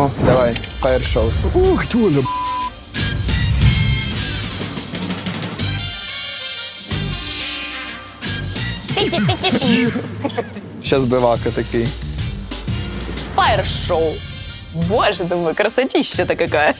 О, давай, фаєр-шоу. Ух, Толя, Сейчас бивака такий. Фаєр-шоу. Боже, думаю, красотища-то какая.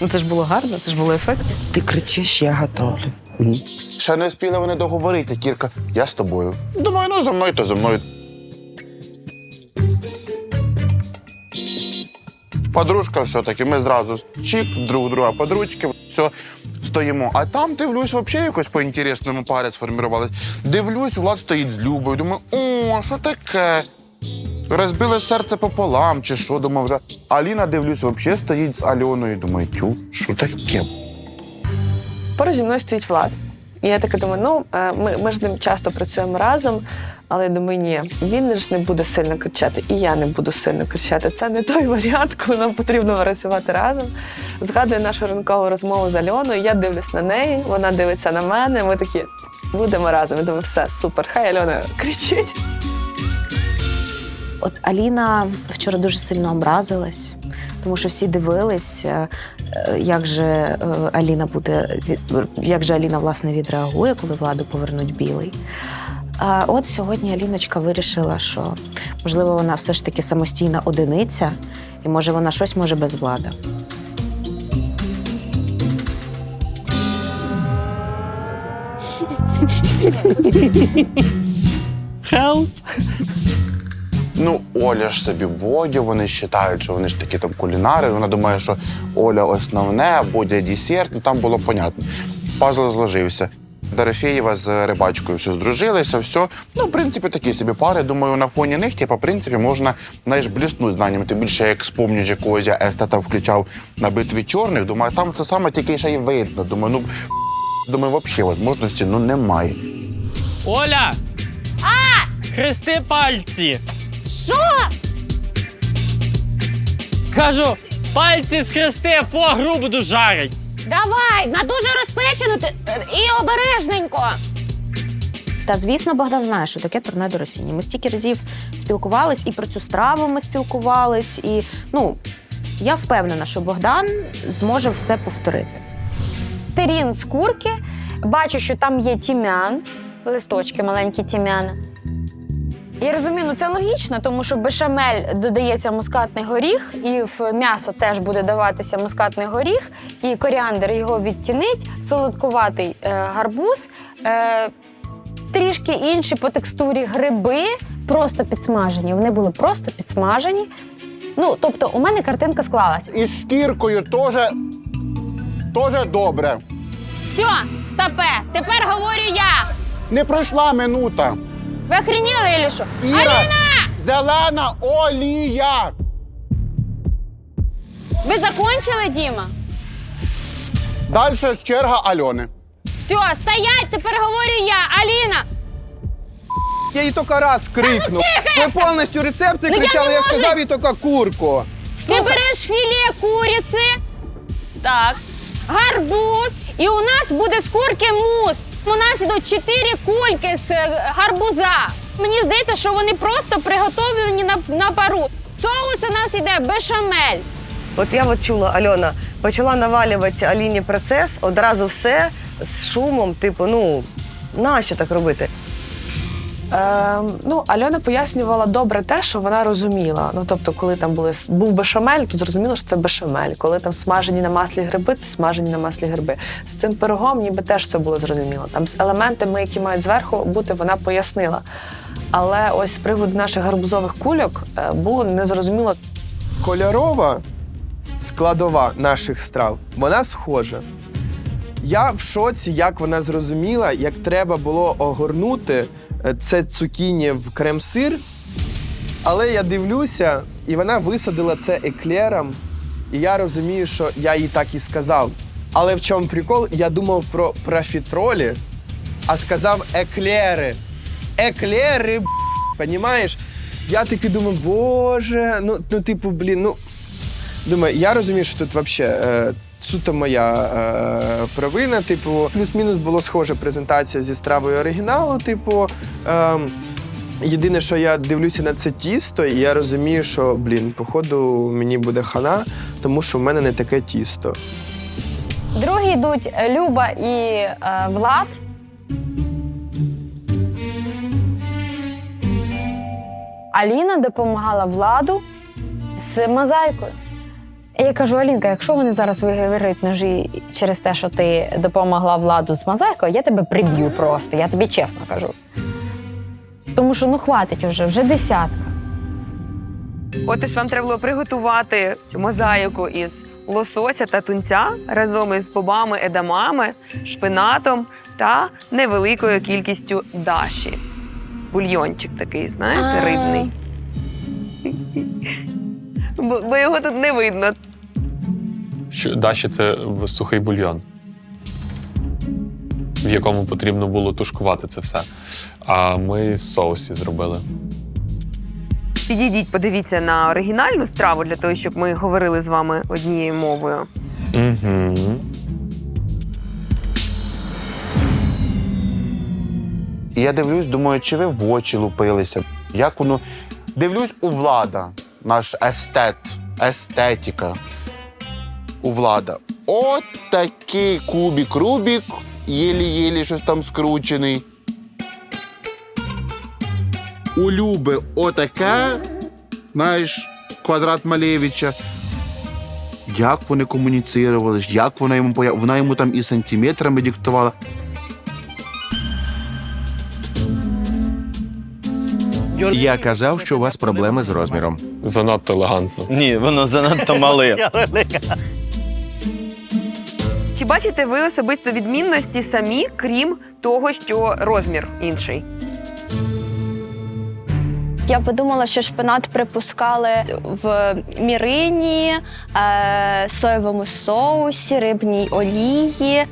Ну це ж було гарно, це ж було ефектно. Ти кричиш, я готовлю. Ще не спіли вони договорити, Кірка. Я з тобою. Думаю, ну за мною, то за мною. Подружка все-таки, ми зразу чик, друг друга подружки, все, стоїмо. А там, дивлюсь, взагалі якось по-інтересному пари сформувалась. Дивлюсь, Влад стоїть з Любою. Думаю, о, що таке? Розбили серце пополам, чи що, думав вже. Аліна, дивлюсь, взагалі стоїть з Альоною. Думаю, тю, що таке? Поруч зі мною стоїть Влад. І я така думаю, ну е, ми, ми ж ним часто працюємо разом, але я думаю, ні, він ж не буде сильно кричати, і я не буду сильно кричати. Це не той варіант, коли нам потрібно працювати разом. Згадую нашу ранкову розмову з Альоною. Я дивлюсь на неї, вона дивиться на мене. Ми такі будемо разом. Я думаю, все супер. Хай Альона кричить. От Аліна вчора дуже сильно образилась, тому що всі дивились, е, е, як же е, Аліна буде як же Аліна власне відреагує, коли владу повернуть білий. А от сьогодні Аліночка вирішила, що можливо вона все ж таки самостійна одиниця, і може вона щось може без влади. Ну, Оля ж собі Бодю, вони вважають, що вони ж такі там кулінари. Вона думає, що Оля основне, а Бодя десерт. Ну там було понятно. Пазл зложився. Дорофєєва з рибачкою все здружилися, все. Ну, в принципі, такі собі пари. Думаю, на фоні них, типу, в принципі, можна знаєш, бліснути знаннями. Тим більше, як спомню, якогось я естета включав на битві чорних. Думаю, там це саме тільки ще й видно. Думаю, ну думаю, взагалі можливості ну немає. Оля! А! Хрести пальці! Що? Кажу, пальці схрести, фуагру буду жарить. Давай, на дуже розпечену ти- і обережненько. Та звісно, Богдан знає, що таке турне до Росіні. Ми стільки разів спілкувались, і про цю страву ми спілкувались. І ну я впевнена, що Богдан зможе все повторити. Терін з курки. Бачу, що там є тім'ян, листочки маленькі тім'яна. Я розумію, ну це логічно, тому що бешамель додається мускатний горіх, і в м'ясо теж буде даватися мускатний горіх, і коріандр його відтінить, солодкуватий е, гарбуз, е, трішки інші по текстурі гриби, просто підсмажені. Вони були просто підсмажені. Ну, тобто, у мене картинка склалася. І з шкіркою теж, теж добре. Все, стопе, тепер говорю я. Не пройшла минута. Ви охреніли, Ілі що? Іра, Аліна! зелена олія. Ви закончили, Діма? Далі черга Альони. Все, стоять, тепер говорю я. Аліна, Я їй тільки раз крикнув. Ви повністю рецепти Ну, я кричали, не я можу. сказав їй тільки курку. ти береш філе куриці, Так. гарбуз, і у нас буде з курки мус. У нас йдуть чотири кульки з е, гарбуза. Мені здається, що вони просто приготовлені на, на пару. Соус у нас йде бешамель. От я от чула, Альона почала навалювати Аліні процес, одразу все з шумом, типу, ну, нащо так робити? Ем, ну, Альона пояснювала добре те, що вона розуміла. Ну, тобто, коли там були, був бешамель, то зрозуміло, що це бешамель. Коли там смажені на маслі гриби, це смажені на маслі гриби. З цим пирогом ніби теж все було зрозуміло. Там з елементами, які мають зверху бути, вона пояснила. Але ось з приводу наших гарбузових кульок е, було незрозуміло, Кольорова складова наших страв, вона схожа. Я в шоці, як вона зрозуміла, як треба було огорнути е, це цукіні в крем-сир. Але я дивлюся, і вона висадила це еклером. І я розумію, що я їй так і сказав. Але в чому прикол? Я думав про профітролі, а сказав еклери. Еклери, б***, понімаєш? Я таки думаю, боже, ну, ну типу, блін, ну. Думаю, я розумію, що тут взагалі е, суто моя е, провина. Типу, плюс-мінус було схоже презентація зі стравою оригіналу. Типу, е, Єдине, що я дивлюся на це тісто, і я розумію, що блін, походу мені буде хана, тому що в мене не таке тісто. Другі йдуть Люба і е, Влад. Аліна допомагала владу з мозаїкою. Я кажу: Алінка, якщо вони зараз виграють ножі через те, що ти допомогла владу з мозаїкою, я тебе приб'ю просто, я тобі чесно кажу. Тому що ну хватить уже, вже десятка. От і ж вам треба було приготувати цю мозаїку із лосося та тунця разом із бобами, едамами, шпинатом та невеликою кількістю даші. Бульйончик такий, знаєте, рибний. Бо його тут не видно. Що даші це сухий бульйон, в якому потрібно було тушкувати це все. А ми з соусі зробили. Підійдіть, подивіться на оригінальну страву для того, щоб ми говорили з вами однією мовою. Угу. І я дивлюсь, думаю, чи ви в очі лупилися? Як воно. Дивлюсь у влада, наш естет, естетика. У влада. От такий кубік Рубік, єлі-єлі щось там скручений. У Люби отаке, знаєш, квадрат Малевича. Як вони комуніцирували, як вона йому поя- вона йому там і сантиметрами диктувала. Я казав, що у вас проблеми з розміром. Занадто елегантно. Ні, воно занадто мале. Чи бачите ви особисто відмінності самі, крім того, що розмір інший? Я подумала, що шпинат припускали в мірині, е, соєвому соусі, рибній олії.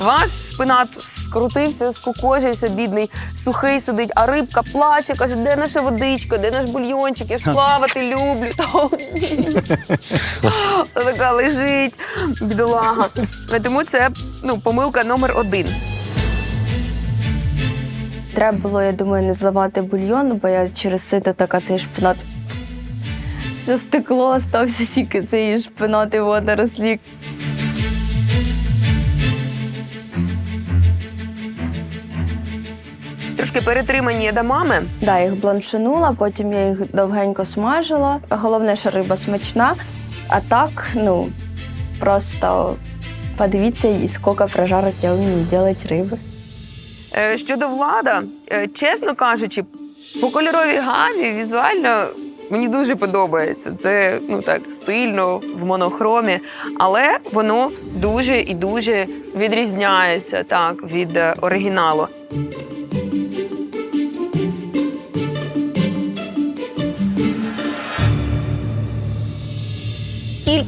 Ваш шпинат скрутився, скукожився, бідний, сухий сидить, а рибка плаче, каже, де наша водичка, де наш бульйончик, я ж плавати люблю. Така лежить, бідолага. Тому це ну, помилка номер один. Треба було, я думаю, не зливати бульйон, бо я через сито така цей шпинат. Все стекло, стався тільки цей шпинат і вода Трошки перетримані едамами. Да, їх бланшинула, потім я їх довгенько смажила. Головне, що риба смачна. А так, ну, просто подивіться, і скільки прожарок я вмію робити риби. Е, Щодо влада, е, чесно кажучи, по кольоровій гамі візуально мені дуже подобається. Це ну так стильно в монохромі, але воно дуже і дуже відрізняється так від е, оригіналу.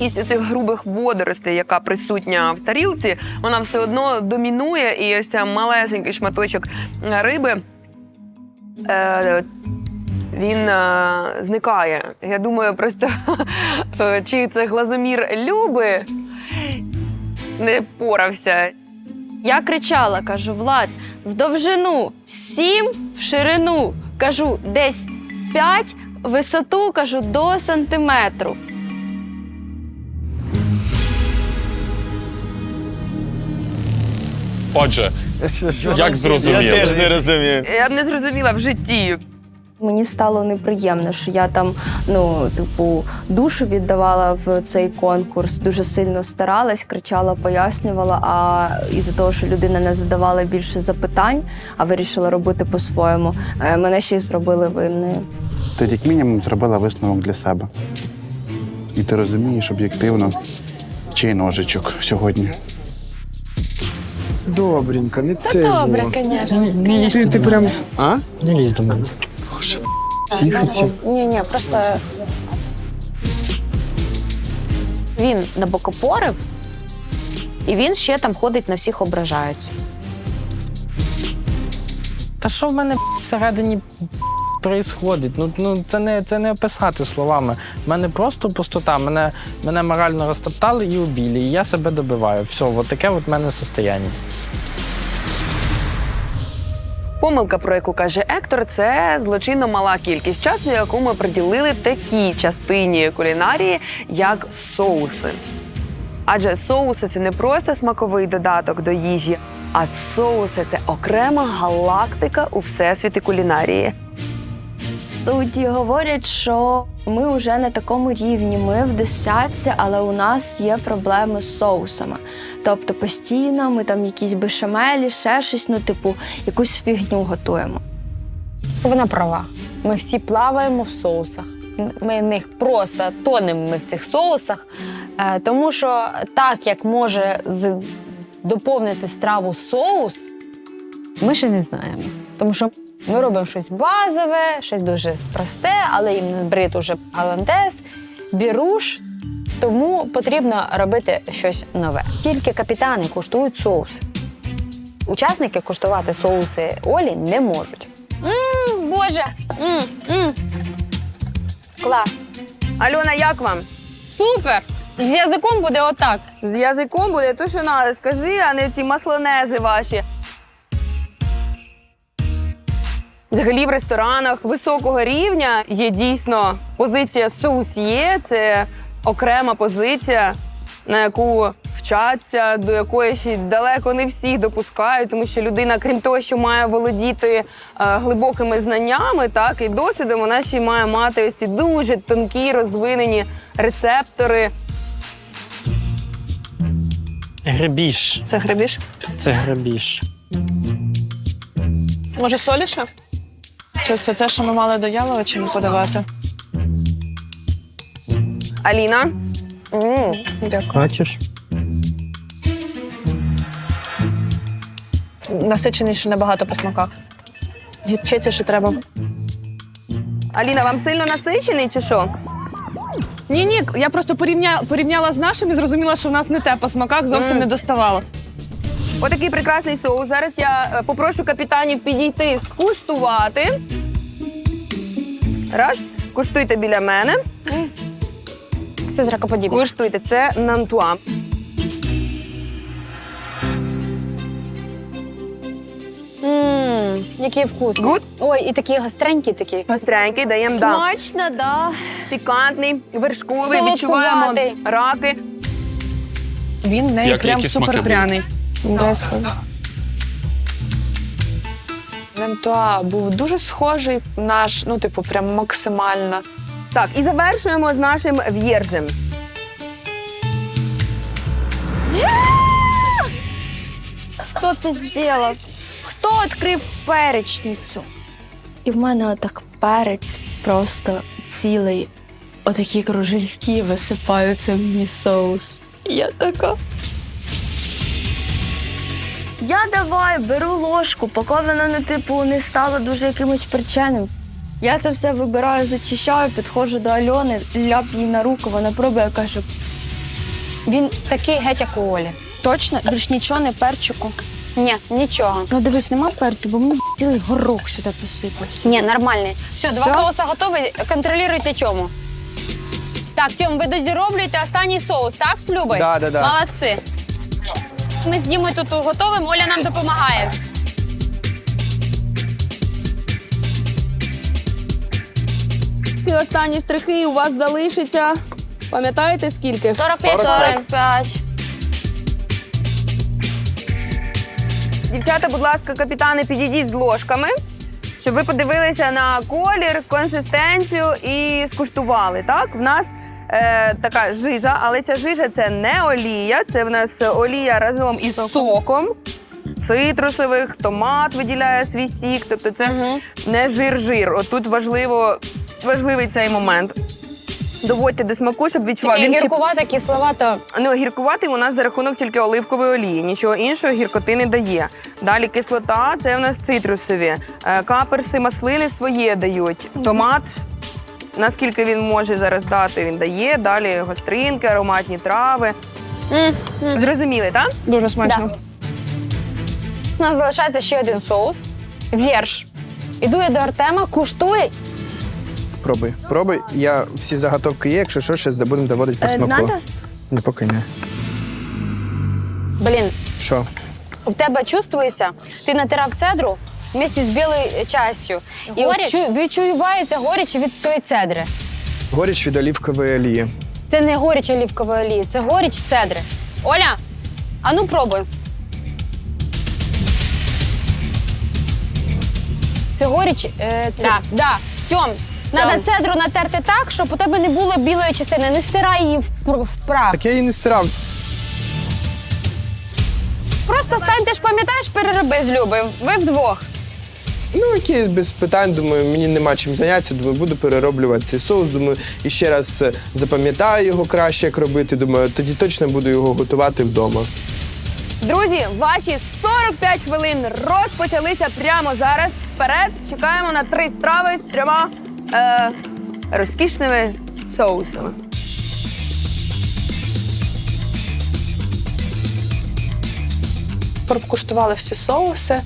Кількість оцих грубих водоростей, яка присутня в тарілці, вона все одно домінує, і ось ця малесенький шматочок е, риби. Е, він е, зникає. Я думаю, просто е, чи це глазомір Люби не впорався. Я кричала, кажу, Влад, в довжину сім, в ширину кажу, десь п'ять, висоту кажу до сантиметру. Отже, як зрозуміли? Я теж не розумію. Я не зрозуміла в житті. Мені стало неприємно, що я там, ну, типу, душу віддавала в цей конкурс, дуже сильно старалась, кричала, пояснювала. А із-за того, що людина не задавала більше запитань, а вирішила робити по-своєму, е, мене ще й зробили винною. Ти як мінімум зробила висновок для себе. І ти розумієш об'єктивно, чий ножичок сьогодні. Добренько, не це. Добре, во. звісно. Не лізь Ти, до ти мене. прям. А? Не лізь до мене. Ні, ні, просто він набокопорив, і він ще там ходить на всіх ображається. Та що в мене всередині происходить? Ну, ну це не це не описати словами. В мене просто пустота. Мене, мене морально розтоптали і убили. І я себе добиваю. Все, от таке от в мене состояння. Помилка, про яку каже Ектор, це злочинно мала кількість часу, яку ми приділили такій частині кулінарії, як соуси. Адже соуси це не просто смаковий додаток до їжі, а соуси це окрема галактика у всесвіті кулінарії. Судді говорять, що ми вже на такому рівні. Ми в десятці, але у нас є проблеми з соусами. Тобто постійно ми там якісь бешамелі, ще щось, ну, типу, якусь фігню готуємо. Вона права. Ми всі плаваємо в соусах. Ми в них просто тонемо ми в цих соусах, Е, тому що так як може доповнити страву соус, ми ще не знаємо. Тому що ми робимо щось базове, щось дуже просте, але їм набрид уже голландез, біруш. Тому потрібно робити щось нове. Тільки капітани куштують соус. Учасники куштувати соуси Олі не можуть. Мм, Боже! М, м. Клас! Альона, як вам? Супер! З язиком буде отак. З язиком буде то, що треба, скажи, а не ці маслонези ваші. Взагалі в ресторанах високого рівня є дійсно позиція соусьє, це окрема позиція, на яку вчаться, до якої ще далеко не всі допускають, тому що людина, крім того, що має володіти е, глибокими знаннями, так і досвідом, вона ще й має мати ось ці дуже тонкі розвинені рецептори. Гребіж. Це гребіж? Це гребіж. Може, соліше? Це, це те, що ми мали до яловичини подавати. Аліна, Дякую. Бачиш? Насиченіше набагато по смаках. Гірчиця ще треба. Аліна, вам сильно насичений чи що? Ні, ні, я просто порівня... порівняла з нашим і зрозуміла, що в нас не те по смаках, зовсім Мм. не доставало. Отакий прекрасний соус. Зараз я е, попрошу капітанів підійти скуштувати. Раз, куштуйте біля мене. Це зракоподібне. Куштуйте, це нантуа. Мм, який вкус. Гуд? Ой, і такі гостренькі такі. Гостренький, даємо да. Смачно, да. Пікантний, вершковий, Солодкуватий. відчуваємо раки. Він в неї Як- прям які смаки супер пряний. Лентуа був дуже схожий наш, ну, типу, прям максимально. Так, і завершуємо з нашим в'єржем. Хто це зробив? Хто відкрив перечницю? І в мене отак перець просто цілий. Отакі кружельки висипаються в мій соус. І я така. Я давай беру ложку, поки воно не типу не стало дуже якимось причинним. Я це все вибираю, зачищаю, підходжу до Альони, ляп їй на руку, вона пробує, каже, Він такий геть, як у Олі. точно, більш нічого не перчику. Ні, нічого. Ну дивись, нема перцю, бо мені цілий горох сюди посипався. Ні, нормальний. Все, два Всё? соуса готові. Контролюйте Тьому. Так, Тьом, ви дороблюєте останній соус, так, з Да, да, да. Молодці. Ми з Дімою тут готовимо, Оля нам допомагає. І останні штрихи у вас залишиться. Пам'ятаєте скільки? 45 45. Дівчата, будь ласка, капітани, підійдіть з ложками, щоб ви подивилися на колір, консистенцію і скуштували. Так, в нас е, така жижа, але ця жижа це не олія, це в нас олія разом із соком. Цитрусових, томат виділяє свій сік, тобто це не жир-жир. Отут важливо, важливий цей момент. Доводьте до смаку, щоб відчував. Він ще гіркувата, кисловато. Ну, гіркуватий у нас за рахунок тільки оливкової олії. Нічого іншого гіркоти не дає. Далі кислота це у нас цитрусові. Е, Каперси, маслини своє дають. Томат. Наскільки він може зараз дати, він дає. Далі гостринки, ароматні трави. Зрозуміли, так? Дуже смачно. Да. У нас залишається ще один соус. Вірш. Іду я до Артема, куштує. Пробуй. Пробуй. Я всі заготовки є, якщо що, ще будемо доводити по Е, смаку. надо? Не поки не. Блін, Що? у тебе чувствується, ти натирав цедру, вместе з білою частю. І от чу- відчувається горіч від цієї цедри. Горіч від олівкової олії. Це не горіч олівкової олії, це горіч цедри. Оля, а ну пробуй. Це горіч. Е, це, да. Да. Тьом, треба цедру натерти так, щоб у тебе не було білої частини. Не стирай її в, пр- Так я її не стирав. Просто стань, ти ж пам'ятаєш, перероби з Любою. Ви вдвох. Ну, окей, без питань. Думаю, мені нема чим зайнятися. Думаю, буду перероблювати цей соус. Думаю, і ще раз е, запам'ятаю його краще, як робити. Думаю, тоді точно буду його готувати вдома. Друзі, ваші 45 хвилин розпочалися прямо зараз. Вперед чекаємо на три страви з трьома е, розкішними соусами. Прокуштували всі соуси.